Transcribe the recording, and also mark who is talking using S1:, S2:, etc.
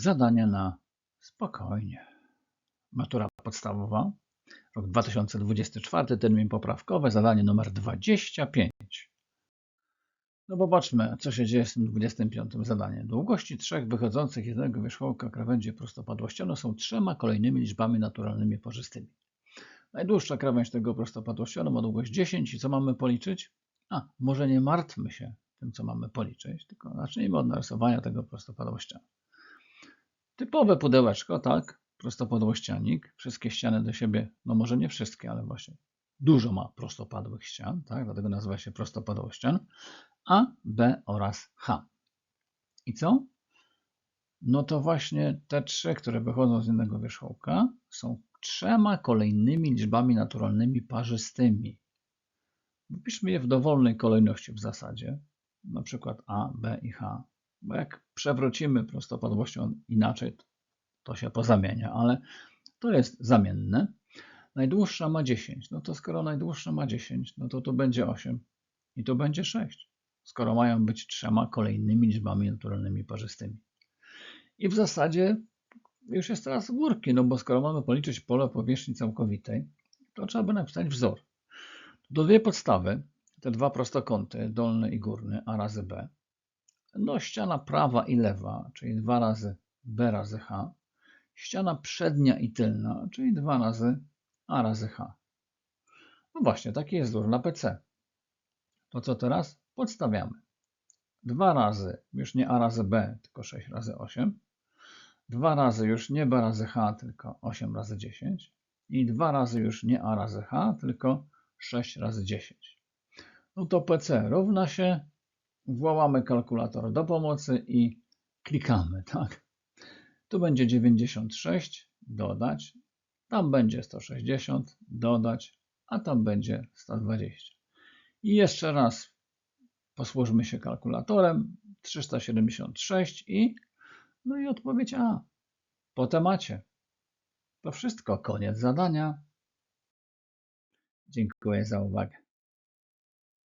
S1: Zadanie na spokojnie. Matura podstawowa, rok 2024, termin poprawkowy, zadanie numer 25. No popatrzmy, co się dzieje z tym 25 zadaniem. Długości trzech wychodzących jednego wierzchołka krawędzi prostopadłościowe są trzema kolejnymi liczbami naturalnymi parzystymi. Najdłuższa krawędź tego prostopadłościanu ma długość 10 i co mamy policzyć? A, może nie martwmy się tym, co mamy policzyć, tylko zacznijmy od narysowania tego prostopadłościanu. Typowe pudełeczko, tak, prostopadłościanik, wszystkie ściany do siebie, no może nie wszystkie, ale właśnie dużo ma prostopadłych ścian, tak, dlatego nazywa się prostopadłościan, A, B oraz H. I co? No to właśnie te trzy, które wychodzą z jednego wierzchołka, są trzema kolejnymi liczbami naturalnymi parzystymi. Wypiszmy je w dowolnej kolejności w zasadzie, na przykład A, B i H, bo jak przewrócimy prostopadłością inaczej, to się pozamienia, ale to jest zamienne. Najdłuższa ma 10, no to skoro najdłuższa ma 10, no to to będzie 8 i to będzie 6, skoro mają być trzema kolejnymi liczbami naturalnymi parzystymi. I w zasadzie już jest teraz górki, no bo skoro mamy policzyć pole powierzchni całkowitej, to trzeba by napisać wzór. Do dwie podstawy, te dwa prostokąty, dolny i górny, a razy b. No ściana prawa i lewa, czyli 2 razy b razy h. Ściana przednia i tylna, czyli 2 razy a razy h. No właśnie, taki jest wzór na PC. To co teraz? Podstawiamy. 2 razy, już nie a razy b, tylko 6 razy 8. 2 razy już nie b razy h, tylko 8 razy 10. I 2 razy już nie a razy h, tylko 6 razy 10. No to PC równa się, wołamy kalkulator do pomocy i klikamy, tak? Tu będzie 96, dodać, tam będzie 160, dodać, a tam będzie 120. I jeszcze raz posłużmy się kalkulatorem, 376 i no i odpowiedź A. Po temacie. To wszystko, koniec zadania. Dziękuję za uwagę.